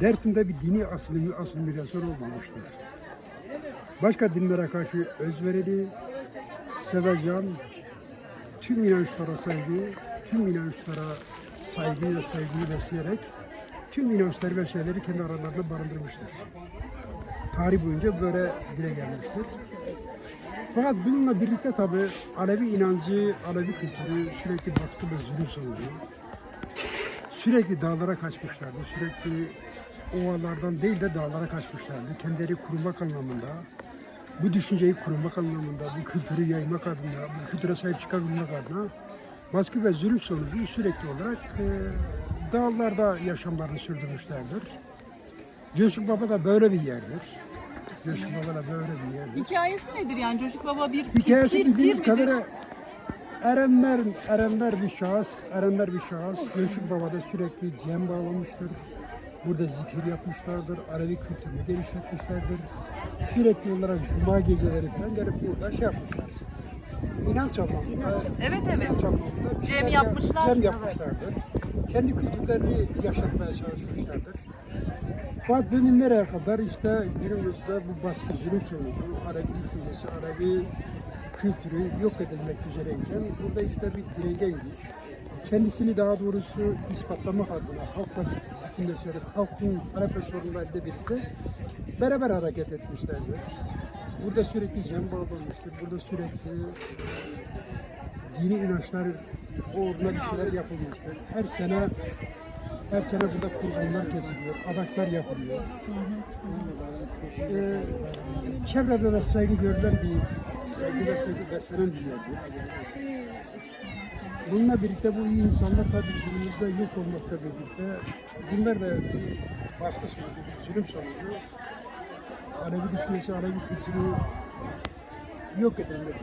Dersim'de bir dini asıl, asimilasyon olmamıştır. Başka dinlere karşı özverili, sevecen, tüm inançlara saygı, tüm inançlara saygı ve saygıyı besleyerek tüm inançları ve şeyleri kendi aralarında barındırmıştır. Tarih boyunca böyle dile gelmiştir. Fakat bununla birlikte tabi Alevi inancı, Alevi kültürü sürekli baskı ve zulüm sonucu sürekli dağlara kaçmışlardı. Sürekli ovalardan değil de dağlara kaçmışlardı. Kendileri kurmak anlamında, bu düşünceyi kurmak anlamında, bu kültürü yaymak adına, bu kültüre sahip çıkabilmek adına baskı ve zulüm sonucu sürekli olarak e, dağlarda yaşamlarını sürdürmüşlerdir. Coşkun Baba da böyle bir yerdir. Coşkun Baba da böyle bir yerdir. Hikayesi nedir yani Coşuk Baba bir pir, Hikayesi pir, pir bildiğimiz midir? kadarıyla Erenler, Erenler bir şahıs, Erenler bir şahıs. Gülşük Baba'da sürekli cem bağlamıştır. Burada zikir yapmışlardır, Alevi kültürünü geliştirmişlerdir. Sürekli olarak cuma geceleri falan gelip burada şey yapmışlar. İnanç anlamında, Evet evet. inanç anlamında bir Cem şeyler yapmışlar. Cem yapmışlardır. Kendi kültürlerini yaşatmaya çalışmışlardır. Fakat bunun nereye kadar işte günümüzde bu baskı zulüm sonucu Arabi düşüncesi, Arabi kültürü yok edilmek üzereyken burada işte bir diregen güç. Kendisini daha doğrusu ispatlamak adına halkla bütünleşerek halkın talep ve sorunlarıyla birlikte beraber hareket etmişlerdir. Burada sürekli cem bağlanmıştır. Burada sürekli dini inançlar uğruna bir şeyler yapılmıştır. Her sene her sene burada kurbanlar kesiliyor, adaklar yapılıyor. Ee, çevrede de saygı görülen bir, saygı ve saygı beslenen bir yerdir. Bununla birlikte bu iyi insanlar tabii günümüzde yok olmakla birlikte bunlar da bir baskı sonucu, bir zulüm sonucu Alevi düşüncesi, Alevi kültürü yok edilmek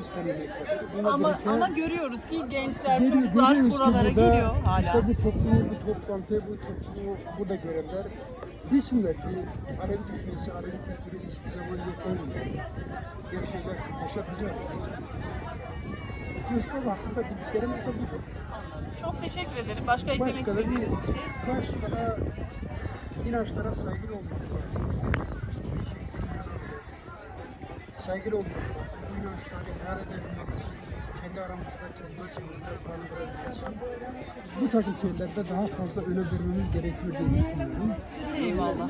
istenilmektedir. Ama ama görüyoruz ki gençler, Geliyor- çocuklar buralara burada geliyor hala. İşte bu toplumu, bu toplantı, bu toplumu burada görenler bilsinler ki Alevi düşüncesi, Alevi kültürü hiçbir zaman yok olmuyor. Yaşayacak, yaşatacağız. Coşkun hakkında bildiklerimiz de budur. Çok teşekkür ederim. Başka eklemek Başka da bir, istediğiniz bir şey? başka da inançlara saygılı olmak lazım. Saygılı olmak lazım. Bu ihale edebilmek için kendi aramızda, kendi içimizde barındırabiliriz. Bu takım şeylerde daha fazla önem vermemiz gerekiyor diye düşünüyorum. Eyvallah.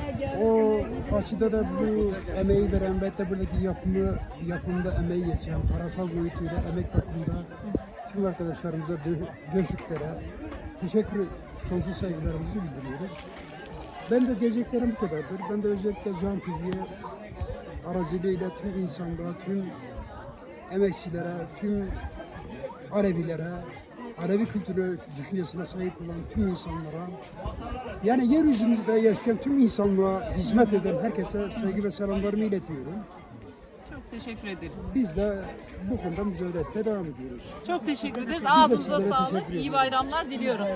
O açıda da bu emeği veren ve de buradaki yapımı, yapımda emeği geçen, parasal boyutuyla emek bakımında tüm arkadaşlarımıza, dö- göçüklere teşekkür, sonsuz saygılarımızı bildiriyoruz. Ben de diyeceklerim bu kadardır. Ben de özellikle Can TV'ye aracılığıyla tüm insanlığa, tüm emekçilere, tüm Alevilere, Alevi kültürü düşüncesine sahip olan tüm insanlara, yani yeryüzünde yaşayan tüm insanlığa hizmet eden herkese saygı ve selamlarımı iletiyorum. Çok teşekkür ederiz. Biz de bu konuda mücadele etmeye devam ediyoruz. Çok teşekkür ederiz. de Ağzınıza sağlık. İyi bayramlar diliyoruz.